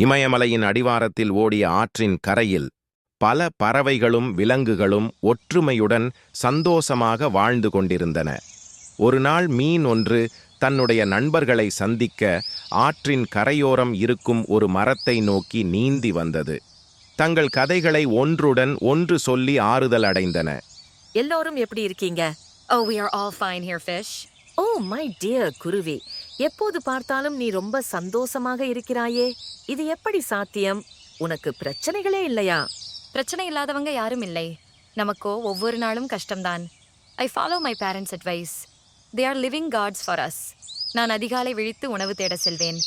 இமயமலையின் அடிவாரத்தில் ஓடிய ஆற்றின் கரையில் பல பறவைகளும் விலங்குகளும் ஒற்றுமையுடன் சந்தோஷமாக வாழ்ந்து கொண்டிருந்தன. ஒரு நாள் மீன் ஒன்று தன்னுடைய நண்பர்களை சந்திக்க ஆற்றின் கரையோரம் இருக்கும் ஒரு மரத்தை நோக்கி நீந்தி வந்தது. தங்கள் கதைகளை ஒன்றுடன் ஒன்று சொல்லி ஆறுதல் அடைந்தன. எல்லோரும் எப்படி இருக்கீங்க? Oh, we are all fine here, fish. Oh my dear குருவி எப்போது பார்த்தாலும் நீ ரொம்ப சந்தோஷமாக இருக்கிறாயே? இது எப்படி சாத்தியம்? உனக்கு பிரச்சனைகளே இல்லையா? பிரச்சனை இல்லாதவங்க யாரும் இல்லை. நமக்கோ ஒவ்வொரு நாளும் கஷ்டம்தான். I follow my parents advice they are living gods for us நான் அதிகாலை விழித்து உணவு தேட செல்வேன்.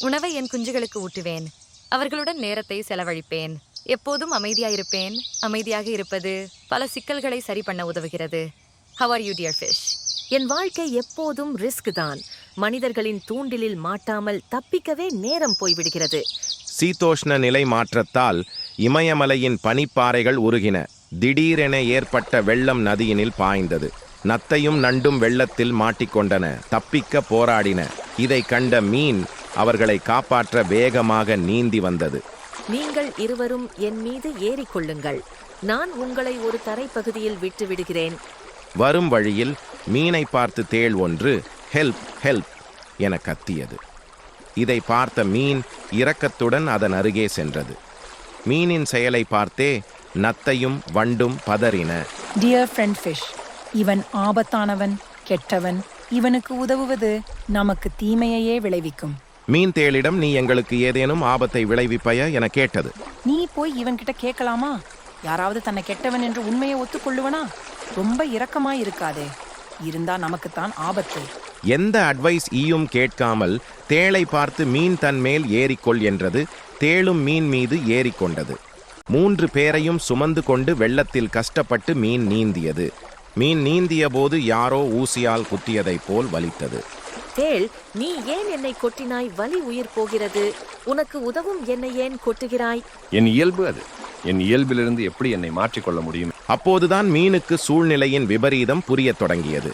உணவை என் குஞ்சுகளுக்கு ஊட்டுவேன். அவர்களுடன் நேரத்தை செலவழிப்பேன். எப்போதும் அமைதியாயிருப்பேன். அமைதியாக இருப்பது பல சிக்கல்களை சரி பண்ண உதவுகிறது. How are you dear fish என் வாழ்க்கை எப்போதும் ரிஸ்க் தான். மனிதர்களின் தூண்டிலில் மாட்டாமல் தப்பிக்கவே நேரம் போய்விடுகிறது. சீதோஷ்ண நிலை மாற்றத்தால் இமயமலையின் பனிப்பாறைகள் உருகின. திடீரென ஏற்பட்ட வெள்ளம் நதியினில் பாய்ந்தது. நத்தையும் நண்டும் வெள்ளத்தில் மாட்டிக்கொண்டன. தப்பிக்க போராடின. இதை கண்ட மீன் அவர்களை காப்பாற்ற வேகமாக நீந்தி வந்தது. நீங்கள் இருவரும் என் மீது ஏறிக்கொள்ளுங்கள் நான் உங்களை ஒரு தரைப்பகுதியில் விட்டு விடுகிறேன் வரும் வழியில் மீனை பார்த்து தேள் ஒன்று ஹெல்ப் ஹெல்ப் என கத்தியது. இதை பார்த்த மீன் இரக்கத்துடன் அதன் அருகே சென்றது. மீனின் செயலை பார்த்தே நத்தையும் வண்டும் பதறின. டியர் ஃப்ரெண்ட் ஃபிஷ் இவன் ஆபத்தானவன் கெட்டவன் இவனுக்கு உதவுவது நமக்கு தீமையையே விளைவிக்கும். மீன் தேளிடம் நீ எங்களுக்கு ஏதேனும் ஆபத்தை விளைவிப்பய? என கேட்டது. நீ போய் இவன்கிட்ட கேட்கலாமா? யாராவது தன்னை கெட்டவன் என்று உண்மையை ஒத்துக்கொள்ளுவனா? ரொம்ப இரக்கமாய் இருக்காதே இருந்தா நமக்குத்தான் ஆபத்து. எந்த அட்வைஸ் ஈயும் கேட்காமல் தேளை பார்த்து மீன் தன் மேல் ஏறிக்கொள் என்றது தேளும் மீன் மீது ஏறிக்கொண்டது. மூன்று பேரையும் சுமந்து கொண்டு வெள்ளத்தில் கஷ்டப்பட்டு மீன் நீந்தியது. மீன் நீந்திய போது யாரோ ஊசியால் குத்தியதைப் போல் வலித்தது. தேள் நீ ஏன் என்னை கொட்டினாய்? வலி உயிர் போகிறது. உனக்கு உதவும் என்னை ஏன் கொட்டுகிறாய்? என் இயல்பு அது. என் இயல்பிலிருந்து எப்படி என்னை மாற்றிக்கொள்ள முடியும்? அப்போதுதான் மீனுக்கு சூழ்நிலையின் விபரீதம் புரியத் தொடங்கியது.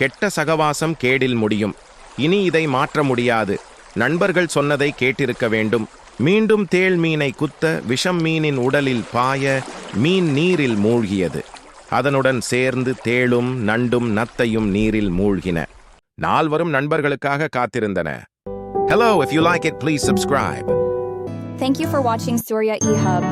கெட்ட சகவாசம் கேடில் முடியும். இனி இதை மாற்ற முடியாது. நண்பர்கள் சொன்னதை கேட்டிருக்க வேண்டும். மீண்டும் தேள் மீனை குத்த விஷம் மீனின் உடலில் பாய மீன் நீரில் மூழ்கியது. அதனுடன் சேர்ந்து தேளும் நண்டும் நத்தையும் நீரில் மூழ்கின. நால்வரும் நண்பர்களுக்காக காத்திருந்தன. Hello if you like it please subscribe Thank you for watching Surya eHub.